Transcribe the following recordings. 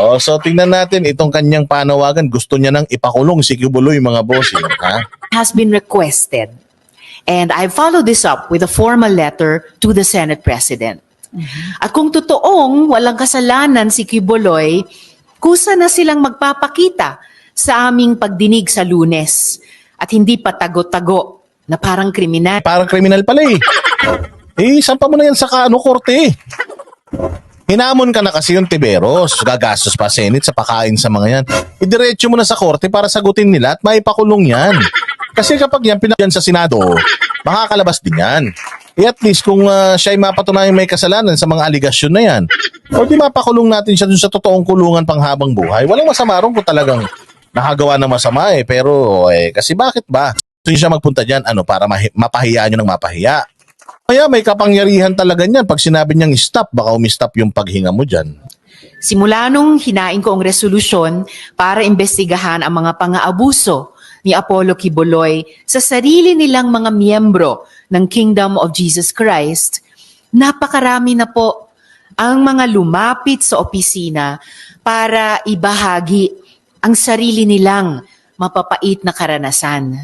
Oh, so tingnan natin itong kanyang panawagan. Gusto niya nang ipakulong si Kibuloy mga bossing. Ha? has been requested. And I followed this up with a formal letter to the Senate President. At kung totoong walang kasalanan si Kibuloy, kusa na silang magpapakita sa aming pagdinig sa lunes at hindi pa tago-tago na parang kriminal. Parang kriminal pala eh. Eh, sampa mo na yan sa kaano korte eh. Hinamon ka na kasi yung Tiberos. Gagastos pa Senate sa pakain sa mga yan. Idiretso mo na sa korte para sagutin nila at maipakulong yan. Kasi kapag yan pinagyan sa Senado, makakalabas din yan. Eh at least kung uh, siya ay mapatunayang may kasalanan sa mga aligasyon na yan, o di mapakulong natin siya dun sa totoong kulungan pang habang buhay. Walang masama ron kung talagang nakagawa ng masama eh. Pero eh, kasi bakit ba? Gusto siya magpunta dyan, ano, para mapahiya nyo ng mapahiya. Kaya may kapangyarihan talaga niyan. Pag sinabi niyang stop, baka umistop yung paghinga mo dyan. Simula nung hinain ko ang resolusyon para imbestigahan ang mga pang-aabuso ni Apollo Kibuloy sa sarili nilang mga miyembro ng Kingdom of Jesus Christ, napakarami na po ang mga lumapit sa opisina para ibahagi ang sarili nilang mapapait na karanasan.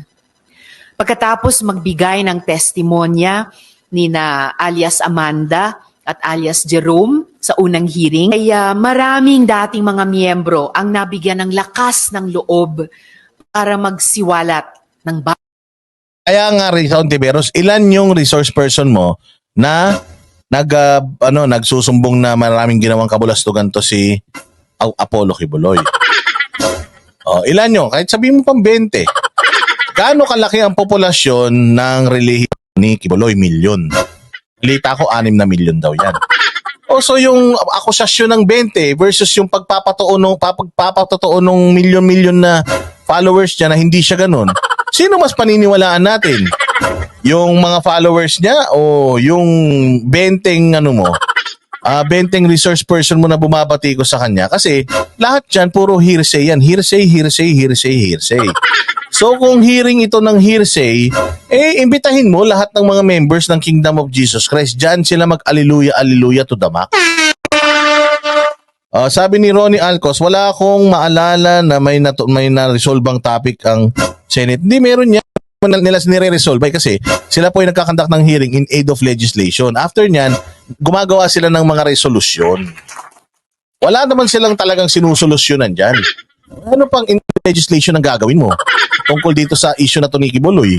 Pagkatapos magbigay ng testimonya ni na alias Amanda at alias Jerome sa unang hearing, ay ah, maraming dating mga miyembro ang nabigyan ng lakas ng loob para magsiwalat ng ba- Kaya nga, Rizal Tiberos, ilan yung resource person mo na nag, ah, ano, nagsusumbong na maraming ginawang kabulastugan to si Au- Apollo Kibuloy? oh, ilan yun? Kahit sabihin mo pang 20. Gaano kalaki ang populasyon ng relihiyon ni Kibuloy? Milyon. Lita ko, 6 na milyon daw yan. O so yung akusasyon ng 20 versus yung pagpapatotoo nung pagpapatotoo nung milyon-milyon na followers niya na hindi siya ganun. Sino mas paniniwalaan natin? Yung mga followers niya o yung 20 ano mo? Ah, 20 resource person mo na bumabati ko sa kanya kasi lahat diyan puro hearsay yan. Hearsay, hearsay, hearsay, hearsay. So kung hearing ito ng hearsay, eh imbitahin mo lahat ng mga members ng Kingdom of Jesus Christ. Diyan sila mag-alleluia, alleluia to the max. Ah, sabi ni Ronnie Alcos, wala akong maalala na may na may na-resolve ang topic ang Senate. Hindi meron niya nila nire-resolve ay kasi sila po ay nagkakandak ng hearing in aid of legislation. After niyan, gumagawa sila ng mga resolusyon. Wala naman silang talagang sinusolusyonan dyan. Ano pang legislation ang gagawin mo? Tungkol dito sa issue na to ni Kibuloy.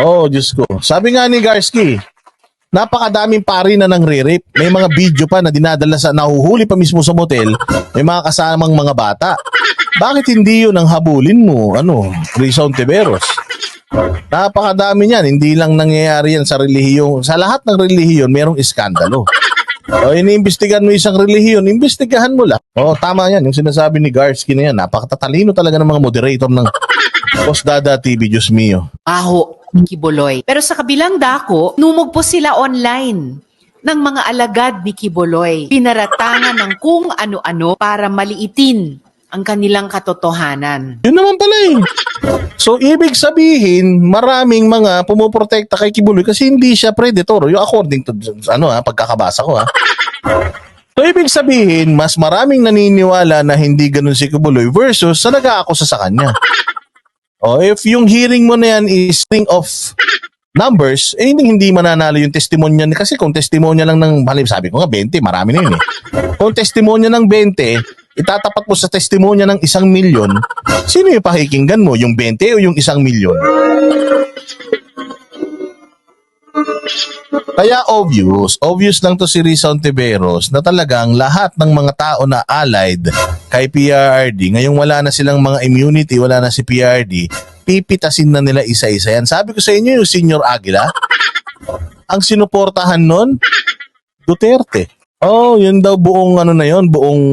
Oh, Diyos ko. Sabi nga ni Garski, napakadaming pari na nang re-rape. May mga video pa na dinadala sa nahuhuli pa mismo sa motel. May mga kasamang mga bata. Bakit hindi yun ang habulin mo? Ano? Rizon Tiberos. Napakadami niyan. Hindi lang nangyayari yan sa relihiyon. Sa lahat ng relihiyon, merong iskandalo. O iniimbestigahan mo isang relihiyon, imbestigahan mo lang. O tama yan. Yung sinasabi ni Garski na yan. Napakatatalino talaga ng mga moderator ng Boss Dada TV, Diyos mio. baho ni Kibuloy. Pero sa kabilang dako, numog sila online ng mga alagad ni Kibuloy. Pinaratangan ng kung ano-ano para maliitin ang kanilang katotohanan. Yun naman pala eh. So, ibig sabihin, maraming mga pumuprotekta kay Kibuloy kasi hindi siya predator. Yung according to, ano ha, pagkakabasa ko ha. So, ibig sabihin, mas maraming naniniwala na hindi ganun si Kibuloy versus sa nag-aakusa sa kanya. O, if yung hearing mo na yan is thing of numbers, eh hindi, hindi mananalo yung testimonya ni kasi kung testimonya lang ng sabi ko nga 20, marami na yun eh. Kung testimonya ng 20, itatapat mo sa testimonya ng isang milyon, sino yung pakikinggan mo? Yung 20 o yung isang milyon? Kaya obvious, obvious lang to si Rizal Tiberos na talagang lahat ng mga tao na allied kay PRRD, ngayong wala na silang mga immunity, wala na si PRD, pipitasin na nila isa-isa yan. Sabi ko sa inyo yung Senior Aguila, ang sinuportahan nun, Duterte. Oh, yun daw buong ano na yon, buong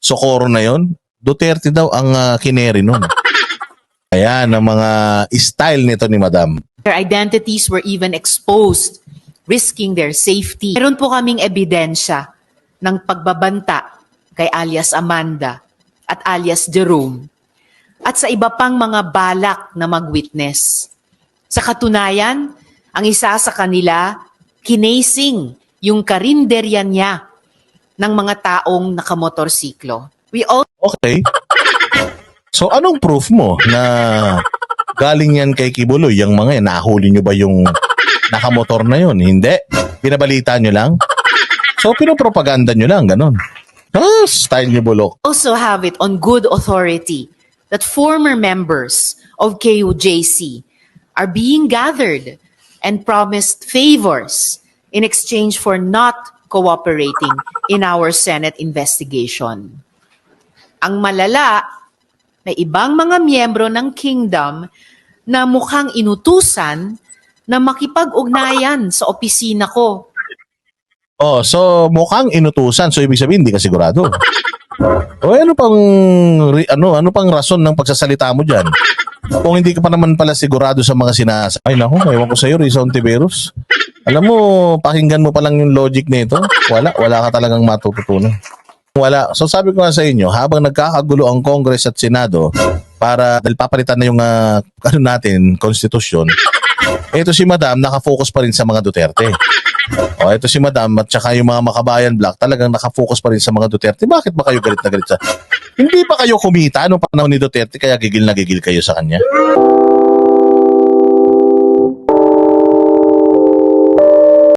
Socorro na yon. Duterte daw ang uh, kineri nun. Ayan, ang mga style nito ni Madam. Their identities were even exposed, risking their safety. Meron po kaming ebidensya ng pagbabanta kay alias Amanda at alias Jerome at sa iba pang mga balak na mag-witness. Sa katunayan, ang isa sa kanila, kinasing yung karinderya niya ng mga taong nakamotorsiklo. We all Okay. So anong proof mo na galing yan kay Kibuloy, yung mga yan, nahuli nyo ba yung nakamotor na yun? Hindi. Pinabalita nyo lang? So pinopropaganda nyo lang, ganun. Ah, style nyo bulok. also have it on good authority that former members of KUJC are being gathered and promised favors in exchange for not cooperating in our Senate investigation. Ang malala, may ibang mga miyembro ng kingdom na mukhang inutusan na makipag-ugnayan sa opisina ko Oh, so mukhang inutusan. So ibig sabihin hindi ka sigurado. O ano pang ano ano pang rason ng pagsasalita mo diyan? Kung hindi ka pa naman pala sigurado sa mga sinas. Ay nako, ewan ko sa iyo, Rizon Tiveros. Alam mo, pakinggan mo pa lang yung logic nito. Wala, wala ka talagang matututunan. Wala. So sabi ko nga sa inyo, habang nagkakagulo ang Congress at Senado para dahil papalitan na yung ah, ano natin, konstitusyon. Ito si Madam nakafocus pa rin sa mga Duterte. O, ito si Madam at saka yung mga makabayan black talagang nakafocus pa rin sa mga Duterte. Bakit ba kayo galit na galit sa... Hindi pa kayo kumita nung panahon ni Duterte kaya gigil na gigil kayo sa kanya?